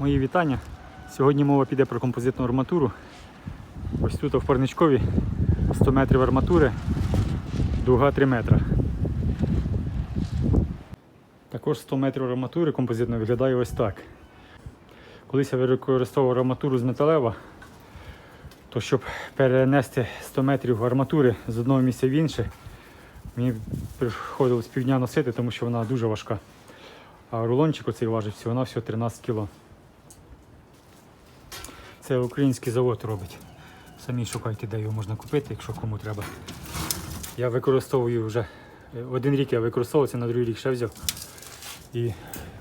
Мої вітання. Сьогодні мова піде про композитну арматуру. Ось тут в парничкові 100 метрів арматури, дуга 3 метра. Також 100 метрів арматури композитно виглядає ось так. Колись я використовував арматуру з металева, то щоб перенести 100 метрів арматури з одного місця в інше, мені приходилось півдня носити, тому що вона дуже важка. А рулончик оцей важить всього на всього 13 кг. Це український завод робить. Самі шукайте, де його можна купити, якщо кому треба. Я використовую вже е, один рік я використовував, це на другий рік ще взяв. І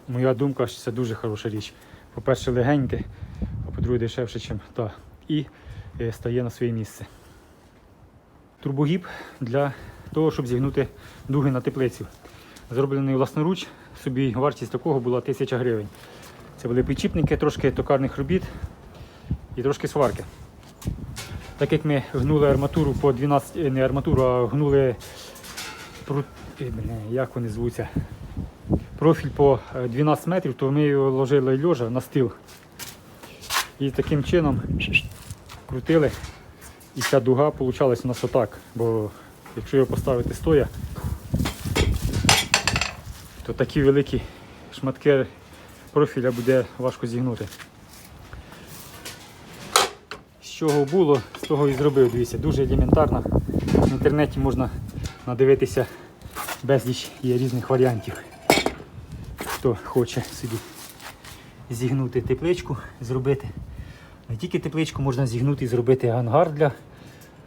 моя думка, що це дуже хороша річ. По-перше, легеньке, а по-друге, дешевше, ніж та. І е, стає на своє місце. Турбогіб для того, щоб зігнути дуги на теплицю. Зроблений власноруч, собі вартість такого була 1000 гривень. Це були підчіпники, трошки токарних робіт і трошки сварки. Так як ми гнули арматуру по 12, е, не арматуру, а гнули пру- е, як вони звуться, профіль по е, 12 метрів, то ми його ложили льожа на стіл. І таким чином крутили. І ця дуга получалась у нас отак. Бо якщо його поставити стоя, то такі великі шматки профіля буде важко зігнути. Чого було, з того і зробив. Дивіться, дуже елементарно. В інтернеті можна надивитися безліч є різних варіантів. Хто хоче собі зігнути тепличку, зробити. Не тільки тепличку можна зігнути і зробити ангар для,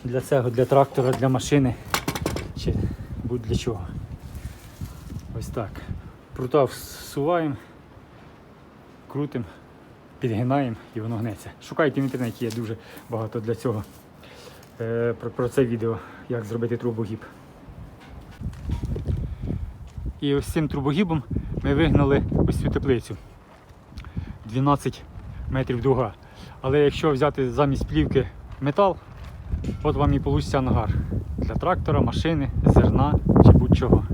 для цього, для трактора, для машини чи будь-для чого. Ось так. Прута всуваємо, крутимо, підгинаємо і воно гнеться. Шукайте в інтернеті, є дуже багато для цього. Е, про, про це відео, як зробити трубогіб. І ось цим трубогібом ми вигнали ось цю теплицю. 12 метрів дуга. Але якщо взяти замість плівки метал, от вам і вийде ангар для трактора, машини, зерна чи будь-чого.